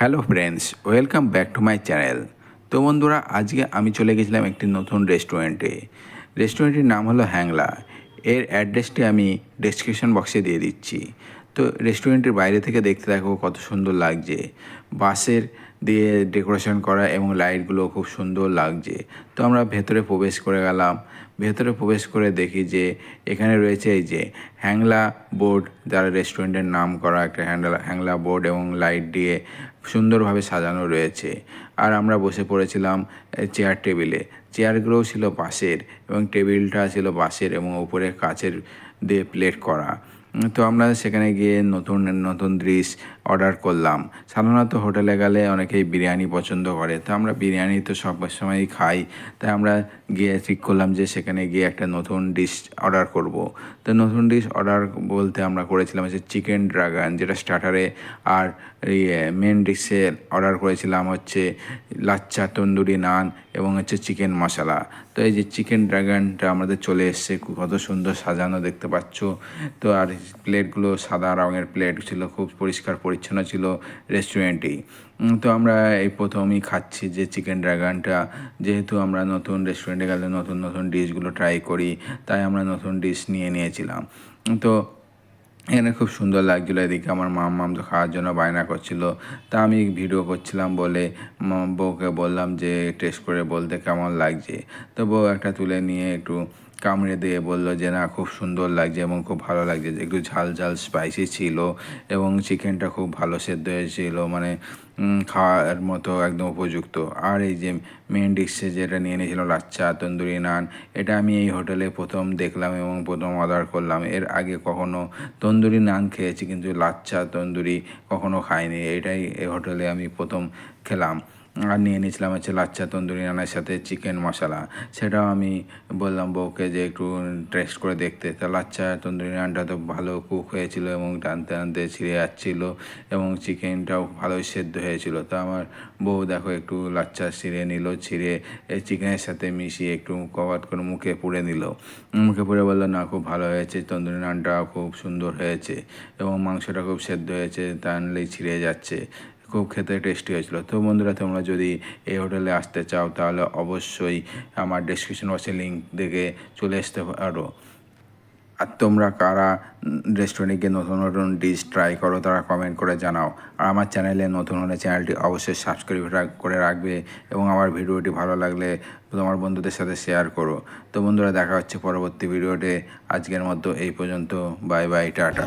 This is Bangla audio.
Hello friends, welcome back to my channel. তো বন্ধুরা, আজকে আমি চলে গেছিলাম একটি নতুন রেস্টুরেন্টে। রেস্টুরেন্টের নাম হলো হ্যাংলা। এর অ্যাড্রেসটি আমি ডেসক্রিপশন বক্সে দিয়ে দিচ্ছি। তো রেস্টুরেন্টের বাইরে থেকে দেখতে দেখো কত সুন্দর লাগছে। বাঁশের দিয়ে ডেকোরেশন করা এবং লাইটগুলো খুব সুন্দর লাগছে। তো আমরা ভেতরে প্রবেশ করে গেলাম। ভেতরে প্রবেশ করে দেখি যে এখানে রয়েছে এই যে হ্যাংলা বোর্ড যারা রেস্টুরেন্টের নাম করা একটা হ্যাংলা হ্যাংলা বোর্ড এবং লাইট দিয়ে সুন্দরভাবে সাজানো রয়েছে। আর আমরা বসে পড়েছিলাম চেয়ার টেবিলে চেয়ারগুলোও ছিল বাঁশের এবং টেবিলটা ছিল বাঁশের এবং উপরে কাচের দিয়ে প্লেট করা। তো আমরা সেখানে গিয়ে নতুন নতুন ডিশ অর্ডার করলাম। সাধারণত হোটেলে গেলে অনেকেই বিরিয়ানি পছন্দ করে। তো আমরা বিরিয়ানি তো সব সময়ই খাই। তাই আমরা গিয়ে ঠিক করলাম যে সেখানে গিয়ে একটা নতুন ডিশ অর্ডার করব। তো নতুন ডিশ অর্ডার বলতে আমরা করেছিলাম হচ্ছে চিকেন ড্রাগন যেটা স্টার্টারে আর ইয়ে মেন ডিশে অর্ডার করেছিলাম হচ্ছে লাচ্চা, তন্দুরি, নান এবং হচ্ছে চিকেন মশলা। তো এই যে চিকেন ড্রাগনটা আমাদের চলে এসছে কত সুন্দর সাজানো দেখতে পাচ্ছ। তো আর প্লেটগুলো সাদা রঙের প্লেট ছিল, খুব পরিষ্কার পরিচ্ছন্ন ছিল রেস্টুরেন্টেই। তো আমরা এই প্রথমই খাচ্ছি যে চিকেন ড্রাগনটা। যেহেতু আমরা নতুন রেস্টুরেন্টে গেলে নতুন নতুন ডিশগুলো ট্রাই করি, তাই আমরা নতুন ডিশ নিয়ে নিয়েছিলাম। তো এখানে খুব সুন্দর লাগছিল এদিকে আমার মাম মাম তো খাওয়ার জন্য বায়না করছিল। তা আমি ভিডিও করছিলাম বলে বউকে বললাম যে, টেস্ট করে বলতে কেমন লাগছে? তো বউ একটা তুলে নিয়ে একটু কামড়ে দিয়ে বলল যে, না, খুব সুন্দর লাগছে এবং খুব ভালো লাগছে। একটু ঝাল ঝাল স্পাইসি ছিল এবং চিকেনটা খুব ভালো সেদ্ধ হয়েছিল মানে খাওয়ার মতো একদম উপযুক্ত। আর এই যে মেন ডিশে যেটা নিয়ে নিয়েছিল লাচ্চা তন্দুরি নান, এটা আমি এই হোটেলে প্রথম দেখলাম এবং প্রথম অর্ডার করলাম। এর আগে কখনো তন্দুরি নান খেয়েছি, কিন্তু লাচ্চা তন্দুরি কখনো খাইনি। এটাই এই হোটেলে আমি প্রথম খেলাম। আর নিয়ে নিয়েছিলাম হচ্ছে লাচ্চা, তন্দুরি, নানের সাথে চিকেন মশলা। সেটাও আমি বললাম বউকে যে একটু টেস্ট করে দেখতে। তা লাচ্চা, তন্দুরি, নানটা তো ভালো কুক হয়েছিল এবং টানতে টানতে ছিঁড়ে যাচ্ছিল এবং চিকেনটাও ভালোই সেদ্ধ হয়েছিল। তো আমার বউ দেখো একটু লাচ্চা ছিঁড়ে নিল, ছিঁড়ে চিকেনের সাথে মিশিয়ে একটু কবাত করে মুখে পুড়ে নিল। মুখে পুড়ে বলল, না, খুব ভালো হয়েছে, তন্দুরি নানটা খুব সুন্দর হয়েছে এবং মাংসটা খুব সেদ্ধ হয়েছে, তা আনলেই ছিঁড়ে যাচ্ছে। খুব খেতে টেস্টি হয়েছিল। তো বন্ধুরা, তোমরা যদি এই হোটেলে আসতে চাও, তাহলে অবশ্যই আমার ডিসক্রিপশন বক্সে লিঙ্ক দেখে চলে আসতে পারো। আর তোমরা কারা রেস্টুরেন্টে গিয়ে নতুন নতুন ডিশ ট্রাই করো, তারা কমেন্ট করে জানাও। আর আমার চ্যানেলে নতুন হলে চ্যানেলটি অবশ্যই সাবস্ক্রাইব করে রাখবে এবং আমার ভিডিওটি ভালো লাগলে তোমার বন্ধুদের সাথে শেয়ার করো। তো বন্ধুরা, দেখা হচ্ছে পরবর্তী ভিডিওতে। আজকের মতো এই পর্যন্ত। Bye bye tata.